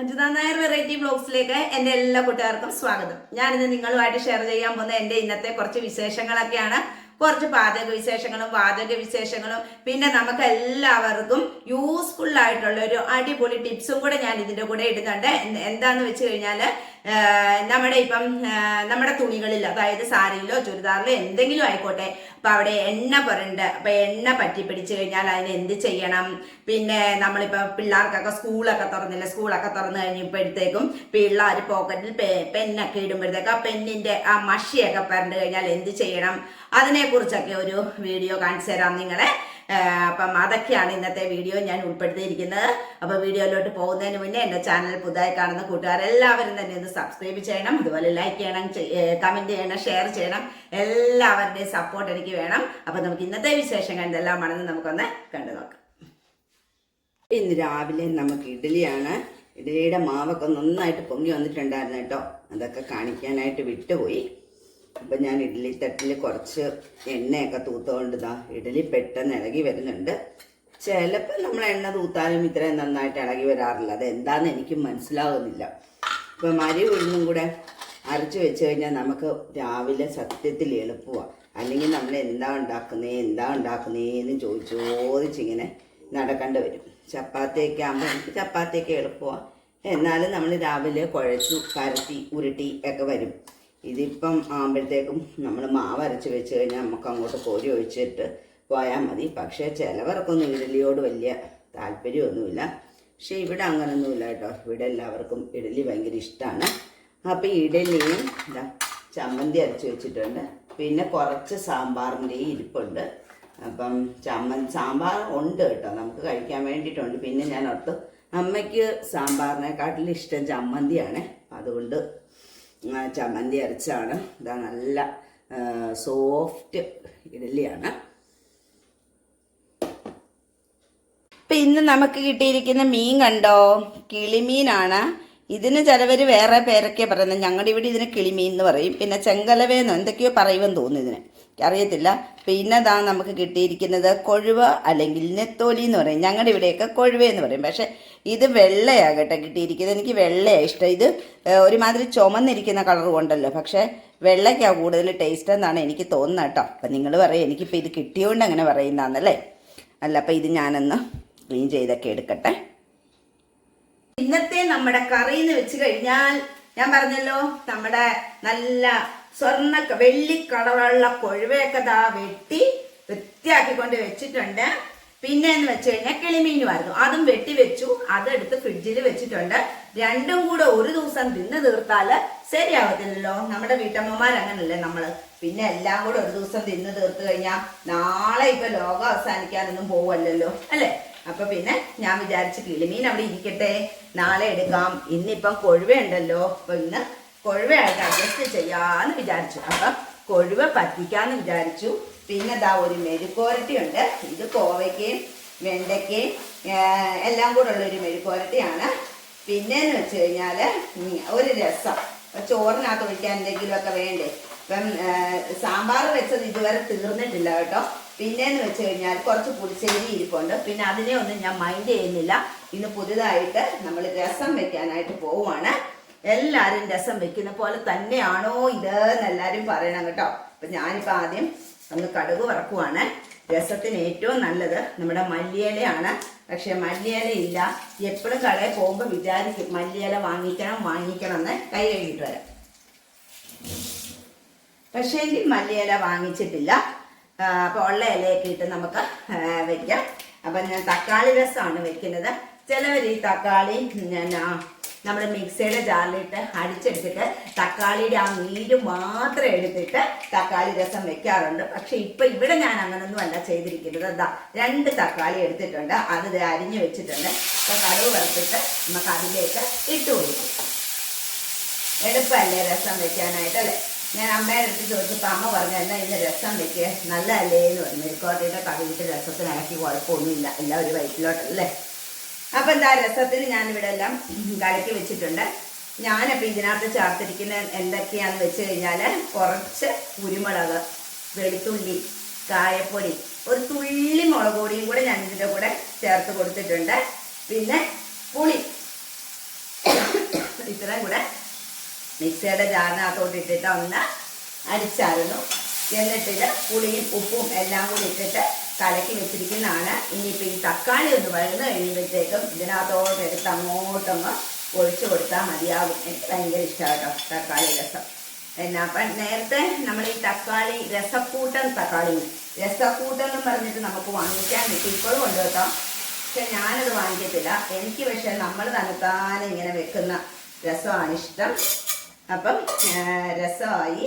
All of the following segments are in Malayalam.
അഞ്ജുത നായർ വെറൈറ്റി ബ്ലോഗ്സിലേക്ക് എന്റെ എല്ലാ കൂട്ടുകാർക്കും സ്വാഗതം. ഞാനിന്ന് നിങ്ങളുമായിട്ട് ഷെയർ ചെയ്യാൻ പോകുന്ന എന്റെ ഇന്നത്തെ കുറച്ച് വിശേഷങ്ങളൊക്കെയാണ്. കുറച്ച് പാചക വിശേഷങ്ങളും വാചക വിശേഷങ്ങളും പിന്നെ നമുക്ക് എല്ലാവർക്കും യൂസ്ഫുൾ ആയിട്ടുള്ള ഒരു അടിപൊളി ടിപ്സും കൂടെ ഞാൻ ഇതിന്റെ കൂടെ ഇടുന്നുണ്ട്. എന്ത് എന്താന്ന് വെച്ച് കഴിഞ്ഞാൽ നമ്മുടെ ഇപ്പം നമ്മുടെ തുണികളിൽ അതായത് സാരിയിലോ ചുരിദാറിലോ എന്തെങ്കിലും ആയിക്കോട്ടെ അപ്പൊ അവിടെ എണ്ണ പുരണ്ട് അപ്പൊ എണ്ണ പറ്റി പിടിച്ചു കഴിഞ്ഞാൽ അതിന് എന്ത് ചെയ്യണം? പിന്നെ നമ്മളിപ്പോ പിള്ളേർക്കൊക്കെ സ്കൂളൊക്കെ തുറന്നില്ല? സ്കൂളൊക്കെ തുറന്നു കഴിഞ്ഞപ്പോഴത്തേക്കും പിള്ളേർ പോക്കറ്റിൽ പെന്നൊക്കെ ഇടുമ്പോഴത്തേക്ക് ആ പെന്നിന്റെ ആ മഷിയൊക്കെ പരണ്ട് കഴിഞ്ഞാൽ എന്ത് ചെയ്യണം? അതിനെ കുറിച്ചൊക്കെ ഒരു വീഡിയോ കാണിച്ചു തരാം നിങ്ങളെ. അപ്പം അതൊക്കെയാണ് ഇന്നത്തെ വീഡിയോ ഞാൻ ഉൾപ്പെടുത്തിയിരിക്കുന്നത്. അപ്പോൾ വീഡിയോയിലോട്ട് പോകുന്നതിന് മുന്നേ എന്റെ ചാനൽ പുതുതായി കാണുന്ന കൂട്ടുകാരെല്ലാവരും തന്നെ ഒന്ന് സബ്സ്ക്രൈബ് ചെയ്യണം അതുപോലെ ലൈക്ക് ചെയ്യണം കമന്റ് ചെയ്യണം ഷെയർ ചെയ്യണം. എല്ലാവരുടെയും സപ്പോർട്ട് എനിക്ക് വേണം. അപ്പോൾ നമുക്ക് ഇന്നത്തെ വിശേഷങ്ങൾ എന്തെല്ലാമാണെന്ന് നമുക്കൊന്ന് കണ്ടു നോക്കാം. ഇന്ന് രാവിലെ നമുക്ക് ഇഡ്ഡലിയാണ്. ഇഡ്ഡലിയുടെ മാവൊക്കെ നന്നായിട്ട് പൊങ്ങി വന്നിട്ടുണ്ടായിരുന്നു കേട്ടോ. അതൊക്കെ കാണിക്കാനായിട്ട് വിട്ടുപോയി. അപ്പം ഞാൻ ഇഡ്ഡലി തട്ടിൽ കുറച്ച് എണ്ണയൊക്കെ തൂത്തുകൊണ്ട് ഇതാ ഇഡ്ഡലി പെട്ടെന്ന് ഇളകി വരുന്നുണ്ട്. ചിലപ്പോൾ നമ്മൾ എണ്ണ തൂത്താലും ഇത്രയും നന്നായിട്ട് ഇളകി വരാറില്ല. അത് എന്താണെന്ന് എനിക്ക് മനസ്സിലാകുന്നില്ല ഇപ്പം അരി ഉഴുന്നും കൂടെ അരച്ച് വെച്ച് കഴിഞ്ഞാൽ നമുക്ക് രാവിലെ സത്യത്തിൽ എളുപ്പമാണ് അല്ലെങ്കിൽ നമ്മൾ എന്താ ഉണ്ടാക്കുന്നേ എന്താ ഉണ്ടാക്കുന്നേ എന്ന് ചോദിച്ച് നടക്കേണ്ടി വരും. ചപ്പാത്തിയൊക്കെ ആകുമ്പോൾ എനിക്ക് ചപ്പാത്തിയൊക്കെ എളുപ്പമാണ് എന്നാലും നമ്മൾ രാവിലെ കുഴച്ചു കരത്തി ഉരുട്ടി ഒക്കെ വരും. ഇതിപ്പം ആകുമ്പോഴത്തേക്കും നമ്മൾ മാവ് അരച്ച് വെച്ച് കഴിഞ്ഞാൽ നമുക്ക് അങ്ങോട്ട് കോരി ഒഴിച്ചിട്ട് പോയാൽ മതി. പക്ഷേ ചിലവർക്കൊന്നും ഇഡലിയോട് വലിയ താല്പര്യമൊന്നുമില്ല. പക്ഷേ ഇവിടെ അങ്ങനൊന്നുമില്ല കേട്ടോ. ഇവിടെ എല്ലാവർക്കും ഇഡലി ഭയങ്കര ഇഷ്ടമാണ് അപ്പോൾ ഇഡലിയും എന്താ ചമ്മന്തി അരച്ച് വെച്ചിട്ടുണ്ട്. പിന്നെ കുറച്ച് സാമ്പാറിന്റെ ഇരിപ്പുണ്ട്. അപ്പം ചമ്മൻ സാമ്പാർ ഉണ്ട് കേട്ടോ. നമുക്ക് കഴിക്കാൻ വേണ്ടിയിട്ടുണ്ട്. പിന്നെ ഞാൻ ഓർത്തു അമ്മയ്ക്ക് സാമ്പാറിനെക്കാട്ടിലും ഇഷ്ടം ചമ്മന്തിയാണ്. അതുകൊണ്ട് ചമ്മന്തി അരച്ചാണ്. ഇതാ നല്ല സോഫ്റ്റ് ഇഡലിയാണ് ഇപ്പം ഇന്ന് നമുക്ക് കിട്ടിയിരിക്കുന്ന മീൻ കണ്ടോ? കിളിമീനാണ്. ഇതിന് ചിലവർ വേറെ പേരൊക്കെ പറയുന്നത് ഞങ്ങളുടെ ഇവിടെ ഇതിന് കിളിമീൻ എന്ന് പറയും. പിന്നെ ചെങ്കലവേന്നോ എന്തൊക്കെയോ പറയുമെന്ന് തോന്നുന്നു ഇതിന്. അറിയത്തില്ല പിന്നെ ദാ നമുക്ക് കിട്ടിയിരിക്കുന്നത് കൊഴുവ അല്ലെങ്കിൽ നെത്തോലി എന്ന് പറയും. ഞങ്ങളുടെ ഇവിടെയൊക്കെ കൊഴുവ എന്ന് പറയും. പക്ഷേ ഇത് വെള്ളയാകട്ടെ കിട്ടിയിരിക്കുന്നത്. എനിക്ക് വെള്ളയാണ് ഇഷ്ടം. ഇത് ഒരുമാതിരി ചുമന്നിരിക്കുന്ന കളർ കൊണ്ടല്ലോ. പക്ഷേ വെള്ളയ്ക്കാണ് കൂടുതൽ ടേസ്റ്റ് എന്നാണ് എനിക്ക് തോന്നുന്നത് കേട്ടോ. അപ്പം നിങ്ങൾ പറയും എനിക്കിപ്പോൾ ഇത് കിട്ടിയോണ്ട് അങ്ങനെ പറയുന്നതാണല്ലേ? അല്ല അപ്പം ഇത് ഞാനൊന്ന് ക്ലീൻ ചെയ്തൊക്കെ എടുക്കട്ടെ. ഇന്നത്തെ നമ്മുടെ കറി എന്ന് വെച്ച് കഴിഞ്ഞാൽ ഞാൻ പറഞ്ഞല്ലോ നമ്മുടെ നല്ല സ്വർണ വെള്ളി കളറുള്ള കൊഴുവയൊക്കെ ദാ വെട്ടി വൃത്തിയാക്കിക്കൊണ്ട് വെച്ചിട്ടുണ്ട്. പിന്നെ എന്ന് വെച്ച് കഴിഞ്ഞാൽ കിളിമീനുമായിരുന്നു. അതും വെട്ടി വെച്ചു. അതെടുത്ത് ഫ്രിഡ്ജിൽ വെച്ചിട്ടുണ്ട്. രണ്ടും കൂടെ ഒരു ദിവസം തിന്ന് തീർത്താൽ ശരിയാവത്തില്ലല്ലോ. നമ്മുടെ വീട്ടമ്മമാർ അങ്ങനല്ലേ നമ്മൾ? പിന്നെ എല്ലാം കൂടെ ഒരു ദിവസം തിന്ന് തീർത്തു കഴിഞ്ഞാൽ നാളെ ഇപ്പൊ ലോകം അവസാനിക്കാനൊന്നും പോവല്ലോ അല്ലേ? അപ്പൊ പിന്നെ ഞാൻ വിചാരിച്ച് കിളിമീൻ അവിടെ ഇരിക്കട്ടെ. നാളെ എടുക്കാം. ഇന്നിപ്പം കൊഴുവയുണ്ടല്ലോ. അപ്പൊ ഇന്ന് കൊഴുവയായിട്ട് അഡ്ജസ്റ്റ് ചെയ്യാന്ന് വിചാരിച്ചു. അപ്പൊ കൊഴുവ പറ്റിക്കാന്ന് വിചാരിച്ചു. പിന്നെ ദാ ഒരു മെഴുക്കോരട്ടി ഉണ്ട് ഇത് കോവയ്ക്കയും വെണ്ടയ്ക്കയും എല്ലാം കൂടെ ഉള്ള ഒരു മെഴുക്കോരട്ടിയാണ് പിന്നെന്ന് വെച്ച് കഴിഞ്ഞാൽ ഒരു രസം. ചോറിനകത്ത് ഒഴിക്കാൻ എന്തെങ്കിലുമൊക്കെ വേണ്ടേ? ഇപ്പം സാമ്പാർ വെച്ചത് ഇതുവരെ തീർന്നിട്ടില്ല കേട്ടോ. പിന്നെന്ന് വെച്ച് കഴിഞ്ഞാൽ കുറച്ച് പുളിശ്ശേരി ഇരിപ്പുണ്ട്. പിന്നെ അതിനെ ഒന്നും ഞാൻ മൈൻഡ് ചെയ്യുന്നില്ല. ഇന്ന് പുതുതായിട്ട് നമ്മൾ രസം വെക്കാനായിട്ട് പോവുകയാണ് എല്ലാവരും രസം വെക്കുന്ന പോലെ തന്നെയാണോ ഇത് എന്ന് എല്ലാവരും പറയണം കേട്ടോ. അപ്പം ഞാനിപ്പോൾ ആദ്യം ഒന്ന് കടുക് വറക്കുവാണ്. രസത്തിന് ഏറ്റവും നല്ലത് നമ്മുടെ മല്ലിയിലയാണ്. പക്ഷെ മല്ലിയില ഇല്ല എപ്പോഴും കടയിൽ പോകുമ്പോൾ വിചാരിക്കും മല്ലിയില വാങ്ങിക്കണം വാങ്ങിക്കണം എന്ന് കൈ കഴുകിയിട്ട് വരാം. പക്ഷേ എങ്കിൽ മല്ലിയില വാങ്ങിച്ചിട്ടില്ല. അപ്പോൾ അപ്പൊ ഉള്ള ഇലയൊക്കെ ഇട്ട് നമുക്ക് വെക്കാം. അപ്പൊ ഞാൻ തക്കാളി രസമാണ് വെക്കുന്നത്. ചിലവർ ഈ തക്കാളി ഞാൻ നമ്മൾ മിക്സിയുടെ ജാറിലിട്ട് അടിച്ചെടുത്തിട്ട് തക്കാളിയുടെ ആ നീര് മാത്രം എടുത്തിട്ട് തക്കാളി രസം വെക്കാറുണ്ട്. പക്ഷെ ഇപ്പൊ ഇവിടെ ഞാൻ അങ്ങനൊന്നും അല്ല ചെയ്തിരിക്കുന്നത്. എന്താ രണ്ട് തക്കാളി എടുത്തിട്ടുണ്ട്. അത് അരിഞ്ഞു വെച്ചിട്ടുണ്ട്. അപ്പൊ കടുവ് വറുത്തിട്ട് നമുക്ക് അതിലേക്ക് ഇട്ട് കൊടുക്കും. എളുപ്പമല്ലേ രസം വെക്കാനായിട്ട് അല്ലേ? ഞാൻ അമ്മയുടെ അടുത്ത് ചോദിച്ചപ്പോൾ അമ്മ പറഞ്ഞു എന്നാൽ ഇന്ന് രസം വെക്കുക നല്ലതല്ലേ? എന്ന് പറഞ്ഞു. മെഴുക്കോട്ടയുടെ കടുകിട്ട് രസത്തിനാക്കി കുഴപ്പമൊന്നുമില്ല. എല്ലാം ഒരു വയറ്റിലോട്ടല്ലേ? അപ്പം എന്താ രസത്തിന് ഞാനിവിടെ എല്ലാം കലക്കി വെച്ചിട്ടുണ്ട്. ഞാനപ്പോൾ ഇതിനകത്ത് ചേർത്തിരിക്കുന്ന എന്തൊക്കെയാന്ന് വെച്ച് കഴിഞ്ഞാൽ കുറച്ച് കുരുമുളക് വെളുത്തുള്ളി കായപ്പൊടി ഒരു തുള്ളി മുളക് പൊടിയും കൂടെ ഞാൻ ഇതിന്റെ കൂടെ ചേർത്ത് കൊടുത്തിട്ടുണ്ട്. പിന്നെ പുളി. ഇത്രയും കൂടെ മിക്സിയുടെ ജാറിനകത്തോട്ട് ഇട്ടിട്ട് ഒന്ന് അടിച്ചായിരുന്നു. എന്നിട്ടിത് പുളിയും ഉപ്പും എല്ലാം കൂടി ഇട്ടിട്ട് കലക്കി വെച്ചിരിക്കുന്നതാണ്. ഇനിയിപ്പോൾ ഈ തക്കാളി ഒന്ന് പറയുന്നത് കഴിയുമ്പോഴത്തേക്കും ഇതിനകത്തോട്ട് എടുത്ത് അങ്ങോട്ടൊന്ന് ഒഴിച്ചു കൊടുത്താൽ മതിയാകും എനിക്ക് ഭയങ്കര ഇഷ്ടമാണ് തക്കാളി രസം. എന്നാ അപ്പം നേരത്തെ നമ്മൾ ഈ തക്കാളി രസക്കൂട്ടൻ തക്കാളി രസക്കൂട്ടൻ എന്ന് പറഞ്ഞിട്ട് നമുക്ക് വാങ്ങിക്കാൻ കിട്ടി. ഇപ്പോഴും ഉണ്ട് കേട്ടോ. പക്ഷെ ഞാനത് വാങ്ങിക്കത്തില്ല. എനിക്ക് പക്ഷെ നമ്മൾ തന്നെത്താനെ ഇങ്ങനെ വെക്കുന്ന രസമാണ് ഇഷ്ടം. അപ്പം രസമായി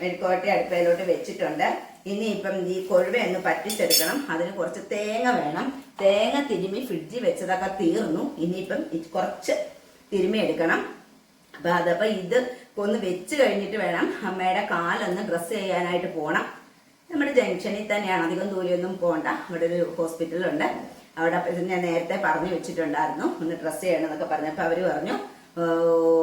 മെഴുക്കോട്ടെ അടുപ്പയിലോട്ട് വെച്ചിട്ടുണ്ട്. ഇനി ഇപ്പം ഈ കൊഴുവയൊന്ന് പറ്റിച്ചെടുക്കണം. അതിന് കുറച്ച് തേങ്ങ വേണം. തേങ്ങ തിരുമി ഫ്രിഡ്ജിൽ വെച്ചതൊക്കെ തീർന്നു. ഇനിയിപ്പം കുറച്ച് തിരുമി എടുക്കണം. അപ്പൊ അതപ്പം ഇത് ഒന്ന് വെച്ച് കഴിഞ്ഞിട്ട് വേണം അമ്മയുടെ കാലൊന്ന് ഡ്രസ്സ് ചെയ്യാനായിട്ട് പോകണം നമ്മുടെ ജംഗ്ഷനിൽ തന്നെയാണ്. അധികം ദൂരെയൊന്നും പോകണ്ട അവിടെ ഒരു ഹോസ്പിറ്റലുണ്ട്. അവിടെ ഞാൻ നേരത്തെ പറഞ്ഞു വെച്ചിട്ടുണ്ടായിരുന്നു. ഒന്ന് ഡ്രസ്സ് ചെയ്യണം എന്നൊക്കെ പറഞ്ഞപ്പോൾ അവർ പറഞ്ഞു "ഓ,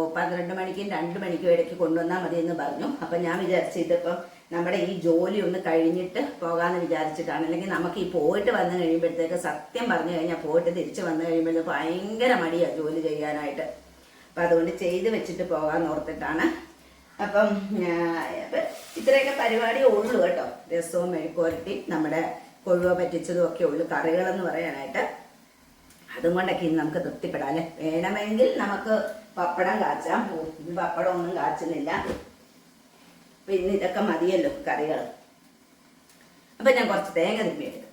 പന്ത്രണ്ട് മണിക്കും രണ്ട് മണിക്കും ഇടയ്ക്ക് കൊണ്ടുവന്നാൽ മതി എന്ന് പറഞ്ഞു. അപ്പം ഞാൻ വിചാരിച്ചു ഇതിപ്പം നമ്മുടെ ഈ ജോലി ഒന്ന് കഴിഞ്ഞിട്ട് പോകാമെന്ന് വിചാരിച്ചിട്ടാണ്. അല്ലെങ്കിൽ നമുക്ക് ഈ പോയിട്ട് വന്നു കഴിയുമ്പോഴത്തേക്ക് സത്യം പറഞ്ഞു കഴിഞ്ഞാൽ പോയിട്ട് തിരിച്ചു വന്നു കഴിയുമ്പോഴത്തേക്ക് ഭയങ്കര മടിയാണ് ജോലി ചെയ്യാനായിട്ട്. അപ്പം അതുകൊണ്ട് ചെയ്ത് വെച്ചിട്ട് പോകാമെന്ന് ഓർത്തിട്ടാണ്. അപ്പം ഇത്രയൊക്കെ പരിപാടിയേ ഉള്ളൂ കേട്ടോ. രസവും മെഴുക്കുവരട്ടി നമ്മുടെ കൊഴുവ പറ്റിച്ചതും ഒക്കെ ഉള്ളു കറികളെന്ന് പറയാനായിട്ട്. അതും കൊണ്ടൊക്കെ ഇന്ന് നമുക്ക് തൃപ്തിപ്പെടാം അല്ലെ? വേണമെങ്കിൽ നമുക്ക് പപ്പടം കാച്ചാം. പപ്പടം ഒന്നും കാച്ചുന്നില്ല പിന്നെ ഇതൊക്കെ മതിയല്ലോ കറികൾ അപ്പൊ ഞാൻ കുറച്ച് തേങ്ങ തിരുമ്മി എടുക്കട്ടെ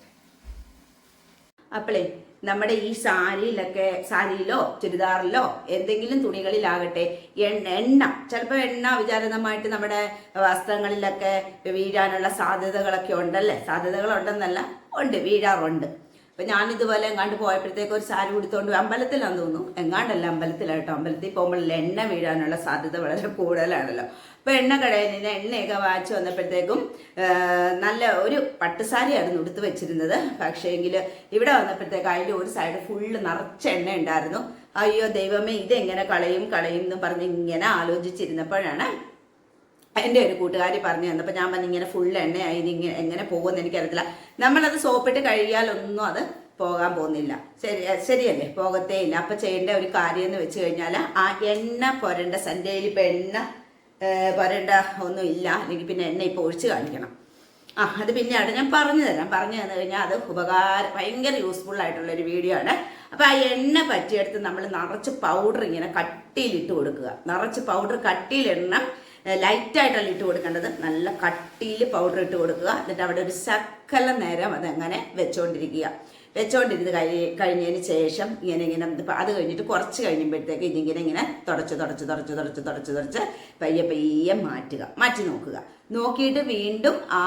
അപ്പോളേ നമ്മുടെ ഈ സാരിയിലൊക്കെ സാരിയിലോ ചുരിദാറിലോ എന്തെങ്കിലും തുണികളിലാകട്ടെ എണ്ണ എണ്ണ. ചിലപ്പോൾ എണ്ണ വിചാരിതമായിട്ട് നമ്മുടെ വസ്ത്രങ്ങളിലൊക്കെ വീഴാനുള്ള സാധ്യതകളൊക്കെ ഉണ്ടല്ലേ? സാധ്യതകളുണ്ടെന്നല്ല ഉണ്ട് വീഴാറുണ്ട്. അപ്പം ഞാനിതുപോലെ എങ്ങാണ്ട് പോയപ്പോഴത്തേക്ക് ഒരു സാരി കൊടുത്തോണ്ട്. അമ്പലത്തിലാന്ന് തോന്നുന്നു. എങ്ങാണ്ടല്ല അമ്പലത്തിലായിട്ടോ അമ്പലത്തിൽ പോകുമ്പോൾ എണ്ണ വീഴാനുള്ള സാധ്യത വളരെ കൂടുതലാണല്ലോ. അപ്പോൾ എണ്ണ കടയിൽ നിന്ന് എണ്ണയൊക്കെ വാങ്ങിച്ചു വന്നപ്പോഴത്തേക്കും നല്ല ഒരു പട്ടുസാരിയായിരുന്നു ഉടുത്ത് വെച്ചിരുന്നത്. പക്ഷേ എങ്കിൽ ഇവിടെ വന്നപ്പോഴത്തേക്ക് അതിന്റെ ഒരു സൈഡ് ഫുള്ള് നിറച്ച എണ്ണ ഉണ്ടായിരുന്നു. അയ്യോ ദൈവമേ ഇതെങ്ങനെ കളയും കളയും എന്ന് പറഞ്ഞ് ഇങ്ങനെ ആലോചിച്ചിരുന്നപ്പോഴാണ് എന്റെ ഒരു കൂട്ടുകാരി പറഞ്ഞു തന്നപ്പോൾ ഞാൻ പറഞ്ഞു ഇങ്ങനെ ഫുൾ എണ്ണയായി ഇങ്ങനെ എങ്ങനെ പോകുമെന്ന് എനിക്കറിയത്തില്ല. നമ്മളത് സോപ്പിട്ട് കഴുകിയാലൊന്നും അത് പോകാൻ പോകുന്നില്ല. ശരി ശരിയല്ലേ? പോകത്തേ ഇല്ല. അപ്പം ചെയ്യേണ്ട ഒരു കാര്യം എന്ന് വെച്ച് കഴിഞ്ഞാൽ ആ എണ്ണ പുരണ്ട സന്ധ്യയിൽ ഇപ്പം എണ്ണ പുരണ്ട ഒന്നും ഇല്ല. അല്ലെങ്കിൽ പിന്നെ എണ്ണ ഇപ്പോൾ ഒഴിച്ച് കാണിക്കണം. ആ അത് പിന്നെയാണ് ഞാൻ പറഞ്ഞു തരാം. പറഞ്ഞു തന്നു കഴിഞ്ഞാൽ അത് ഉപകാരം ഭയങ്കര യൂസ്ഫുൾ ആയിട്ടുള്ള ഒരു വീഡിയോ ആണ്. അപ്പോൾ ആ എണ്ണ പറ്റിയെടുത്ത് നമ്മൾ നിറച്ച് പൗഡർ ഇങ്ങനെ കട്ടിയിലിട്ട് കൊടുക്കുക. നിറച്ച് പൗഡർ കട്ടിയിലിടണം ലൈറ്റായിട്ടല്ല ഇട്ട് കൊടുക്കേണ്ടത്. നല്ല കട്ടിയിൽ പൗഡർ ഇട്ട് കൊടുക്കുക. എന്നിട്ട് അവിടെ ഒരു ശക്കല നേരം അതങ്ങനെ വെച്ചുകൊണ്ടിരിക്കുക വെച്ചുകൊണ്ടിരുന്ന് കഴി കഴിഞ്ഞതിന് ശേഷം ഇങ്ങനെ ഇങ്ങനെ അത് കഴിഞ്ഞിട്ട് കുറച്ച് കഴിയുമ്പോഴത്തേക്ക് ഇതിങ്ങനെ ഇങ്ങനെ തുടച്ച് തുടച്ച് തുടച്ച് തുടച്ച് തുടച്ച് തുടച്ച് പയ്യെ പയ്യെ മാറ്റുക. മാറ്റി നോക്കുക. നോക്കിയിട്ട് വീണ്ടും ആ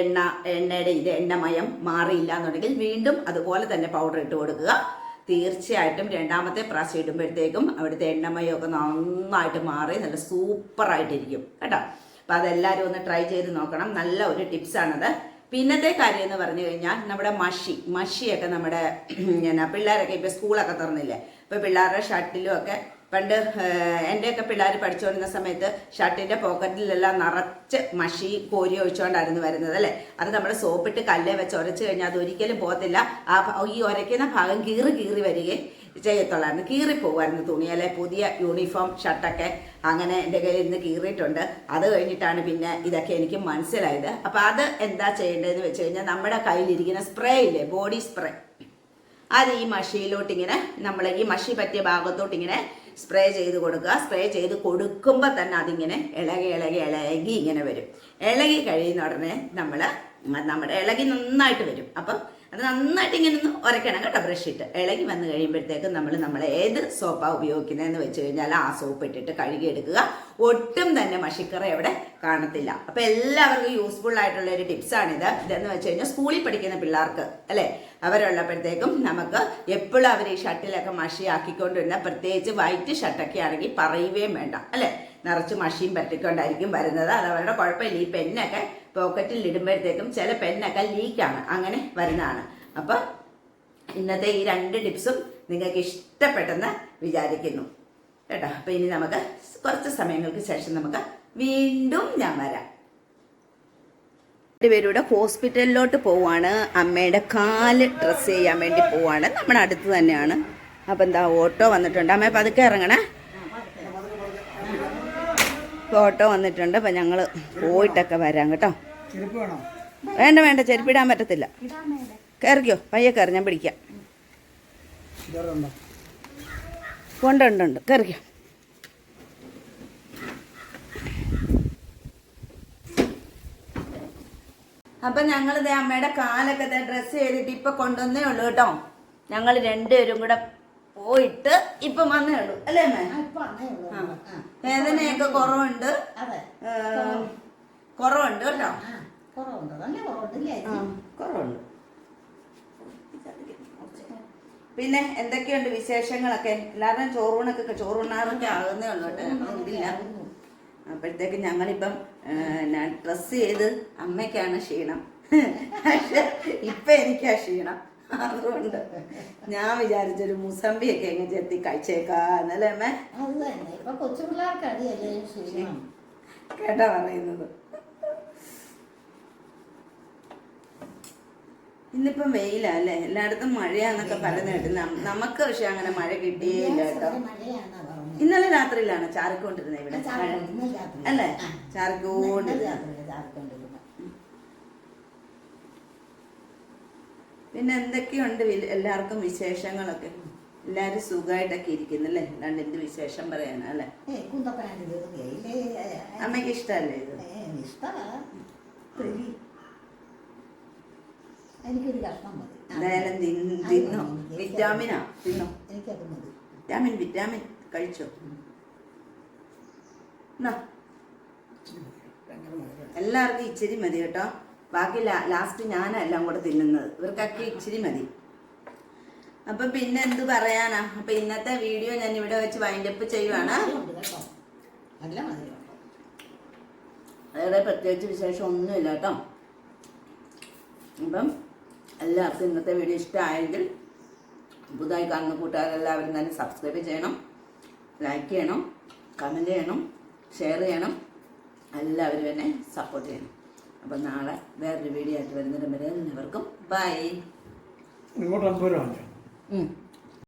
എണ്ണ എണ്ണയുടെ ഇത് എണ്ണമയം മാറിയില്ല എന്നുണ്ടെങ്കിൽ വീണ്ടും അതുപോലെ തന്നെ പൗഡർ ഇട്ട് കൊടുക്കുക. തീർച്ചയായിട്ടും രണ്ടാമത്തെ പ്രാവശ്യം ഇടുമ്പോഴത്തേക്കും അവിടുത്തെ എണ്ണമയൊക്കെ നന്നായിട്ട് മാറി നല്ല സൂപ്പറായിട്ടിരിക്കും. കേട്ടോ? അപ്പം അതെല്ലാവരും ഒന്ന് ട്രൈ ചെയ്ത് നോക്കണം. നല്ല ഒരു ടിപ്സാണത് പിന്നത്തെ കാര്യം എന്ന് പറഞ്ഞു കഴിഞ്ഞാൽ നമ്മുടെ മഷി മഷിയൊക്കെ നമ്മുടെ പിന്നെ പിള്ളേരൊക്കെ ഇപ്പോൾ സ്കൂളൊക്കെ തുറന്നില്ലേ? ഇപ്പോൾ പിള്ളേരുടെ ഷട്ടിലും ഒക്കെ പണ്ട് എന്റെയൊക്കെ പിള്ളേർ പഠിച്ചുകൊണ്ടിരുന്ന സമയത്ത് ഷർട്ടിന്റെ പോക്കറ്റിലെല്ലാം നിറച്ച് മഷി കോരി ഒഴിച്ചുകൊണ്ടായിരുന്നു വരുന്നത് അല്ലേ? അത് നമ്മൾ സോപ്പിട്ട് കല്ലേ വെച്ച് ഉരച്ച് കഴിഞ്ഞാൽ അത് ഒരിക്കലും പോകത്തില്ല. ആ ഈ ഉരയ്ക്കുന്ന ഭാഗം കീറി കീറി വരികയും ചെയ്യത്തുള്ളായിരുന്നു. കീറി പോകുമായിരുന്നു തുണി അല്ലെ? പുതിയ യൂണിഫോം ഷർട്ടൊക്കെ അങ്ങനെ എന്റെ കയ്യിൽ നിന്ന് കീറിയിട്ടുണ്ട്. അത് കഴിഞ്ഞിട്ടാണ് പിന്നെ ഇതൊക്കെ എനിക്ക് മനസ്സിലായത്. അപ്പോൾ അത് എന്താ ചെയ്യേണ്ടതെന്ന് വെച്ച് കഴിഞ്ഞാൽ നമ്മുടെ കയ്യിലിരിക്കുന്ന സ്പ്രേ ഇല്ലേ? Body spray. അത് ഈ മഷിയിലോട്ട് ഇങ്ങനെ നമ്മൾ ഈ മഷി പറ്റിയ ഭാഗത്തോട്ട് ഇങ്ങനെ സ്പ്രേ ചെയ്ത് കൊടുക്കുക. സ്പ്രേ ചെയ്ത് കൊടുക്കുമ്പോൾ തന്നെ അതിങ്ങനെ ഇളകി ഇളകി ഇളകി ഇങ്ങനെ വരും. ഇളകി കഴിയുന്ന ഉടനെ നമ്മൾ നമ്മുടെ ഇളകി നന്നായിട്ട് വരും. അപ്പം അത് നന്നായിട്ട് ഇങ്ങനെ ഒന്ന് ഉരയ്ക്കണം കേട്ടോ ബ്രഷ് ഇട്ട്. ഇളകി വന്ന് കഴിയുമ്പോഴത്തേക്കും നമ്മൾ നമ്മൾ ഏത് സോപ്പാണ് ഉപയോഗിക്കുന്നതെന്ന് വെച്ച് കഴിഞ്ഞാൽ ആ സോപ്പ് ഇട്ടിട്ട് കഴുകിയെടുക്കുക. ഒട്ടും തന്നെ മഷിക്കറ എവിടെ കാണത്തില്ല. അപ്പം എല്ലാവർക്കും യൂസ്ഫുൾ ആയിട്ടുള്ള ഒരു ടിപ്സാണിത് ഇതെന്ന് വെച്ച് കഴിഞ്ഞാൽ സ്കൂളിൽ പഠിക്കുന്ന പിള്ളേർക്ക് അല്ലേ? അവരുള്ളപ്പോഴത്തേക്കും നമുക്ക് എപ്പോഴും അവർ ഈ ഷർട്ടിലൊക്കെ മഷി ആക്കിക്കൊണ്ടിരുന്ന പ്രത്യേകിച്ച് വൈറ്റ് ഷർട്ടൊക്കെ ആണെങ്കിൽ പറയുകയും വേണ്ട അല്ലേ? നിറച്ച് മഷിയും പറ്റിക്കൊണ്ടായിരിക്കും വരുന്നത്. അത് അവരുടെ കുഴപ്പമില്ല. ഈ പെന്നൊക്കെ പോക്കറ്റിൽ ഇടുമ്പോഴത്തേക്കും ചില പെന്നൊക്കെ ലീക്കാണ്. അങ്ങനെ വരുന്നതാണ്. അപ്പം ഇന്നത്തെ ഈ രണ്ട് ടിപ്സും നിങ്ങൾക്ക് ഇഷ്ടപ്പെട്ടെന്ന് വിചാരിക്കുന്നു. കേട്ടോ? അപ്പം ഇനി നമുക്ക് കുറച്ച് സമയങ്ങൾക്ക് ശേഷം നമുക്ക് വീണ്ടും ഞാൻ വരാം. രണ്ടുപേരൂടെ ഹോസ്പിറ്റലിലോട്ട് പോവാണ്. അമ്മയുടെ കാൽ ഡ്രസ് ചെയ്യാൻ വേണ്ടി പോവാണ്. നമ്മുടെ അടുത്ത് തന്നെയാണ്. അപ്പം എന്താ ഓട്ടോ വന്നിട്ടുണ്ട്. അമ്മ പതുക്കെ ഇറങ്ങണേ. ഓട്ടോ വന്നിട്ടുണ്ട്. അപ്പം ഞങ്ങൾ പോയിട്ടൊക്കെ വരാം കേട്ടോ. വേണ്ട വേണ്ട ചെരുപ്പിടാൻ പറ്റത്തില്ല. കയറിക്കോ പയ്യെ കയറി ഞാൻ പിടിക്കാം. ഉണ്ട് കയറിക്കോ. അപ്പൊ ഞങ്ങൾ ദേ അമ്മയുടെ കാലൊക്കെ ഡ്രസ്സ് ചെയ്തിട്ട് ഇപ്പൊ കൊണ്ടുവന്നേ ഉള്ളൂ കേട്ടോ. ഞങ്ങൾ രണ്ടുപേരും കൂടെ പോയിട്ട് ഇപ്പൊ വന്നേ ഉള്ളൂ. അല്ലേ അമ്മേ. വേദനയൊക്കെ കുറവുണ്ട്. കുറവുണ്ട് കേട്ടോ. കുറവുണ്ട്. നല്ല കുറവുണ്ട് പിന്നെ എന്തൊക്കെയുണ്ട് വിശേഷങ്ങളൊക്കെ? എല്ലാവരും ചോറൂണൊക്കെ ചോറൂണാറൊക്കെ ആകുന്നേ ഉള്ളൂ കേട്ടോ. ഞങ്ങൾ ഇതില്ല. അപ്പോഴത്തേക്ക് ഞങ്ങളിപ്പം ഡ്രസ്സ് ചെയ്ത് അമ്മയ്ക്കാണ് ക്ഷീണം. പക്ഷെ ഇപ്പൊ എനിക്കാ ക്ഷീണം. അതുകൊണ്ട് ഞാൻ വിചാരിച്ചൊരു മുസമ്പിയൊക്കെ എങ്ങനെ ചെത്തി കഴിച്ചേക്കാന്നല്ലേ അമ്മ? കേട്ടാ പറയുന്നത്. ഇന്നിപ്പം വെയിലല്ലേ എല്ലായിടത്തും മഴയാന്നൊക്കെ പറയുന്ന കേട്ട് നം- നമുക്ക് പക്ഷെ അങ്ങനെ മഴ കിട്ടിയില്ല കേട്ടോ. ഇന്നലെ രാത്രിയിലാണ് ചാറിക്കൊണ്ടിരുന്നത് ഇവിടെ. അല്ലേ. ചാറിക്കൊണ്ടിരുന്നത്. പിന്നെ എന്തൊക്കെയുണ്ട് എല്ലാവർക്കും വിശേഷങ്ങളൊക്കെ? എല്ലാരും സുഖമായിട്ടൊക്കെ ഇരിക്കുന്നല്ലേ അല്ലാണ്ട് എന്ത് വിശേഷം പറയാനാ അല്ലേ? അമ്മയ്ക്ക് ഇഷ്ടമല്ലേ ഇത്? ഇഷ്ടമാ എനിക്കൊരു കഷ്ണം മതി. എന്തായാലും തിന്ന്-. വിറ്റാമിനാ തിന്നു. എനിക്കത് മതി. Vitamin vitamin. കഴിച്ചോ. എല്ലാവർക്കും ഇച്ചിരി മതി കേട്ടോ. ബാക്കി ലാസ്റ്റ് ഞാനാ എല്ലാം കൂടെ തിന്നുന്നത്. ഇവർക്കൊക്കെ ഇച്ചിരി മതി. അപ്പൊ പിന്നെ എന്ത് പറയാനാ? അപ്പൊ ഇന്നത്തെ വീഡിയോ ഞാൻ ഇവിടെ വെച്ച് വൈൻഡപ്പ് ചെയ്യുവാണ്. കേട്ടോ നല്ല മധുരമുണ്ട് വേറെ പ്രത്യേകിച്ച് വിശേഷം ഒന്നുമില്ല കേട്ടോ. അപ്പം എല്ലാവർക്കും ഇന്നത്തെ വീഡിയോ ഇഷ്ടമായെങ്കിൽ പുതുതായി കാണുന്ന കൂട്ടുകാരെല്ലാവരും തന്നെ സബ്സ്ക്രൈബ് ചെയ്യണം ലൈക്ക് ചെയ്യണം കമന്റ് ചെയ്യണം ഷെയർ ചെയ്യണം എല്ലാവരും എന്നെ സപ്പോർട്ട് ചെയ്യണം. അപ്പം നാളെ വേറൊരു വീഡിയോ ആയിട്ട് വരുന്നതിന് വരെ എല്ലാവർക്കും ബൈ ഇങ്ങോട്ട്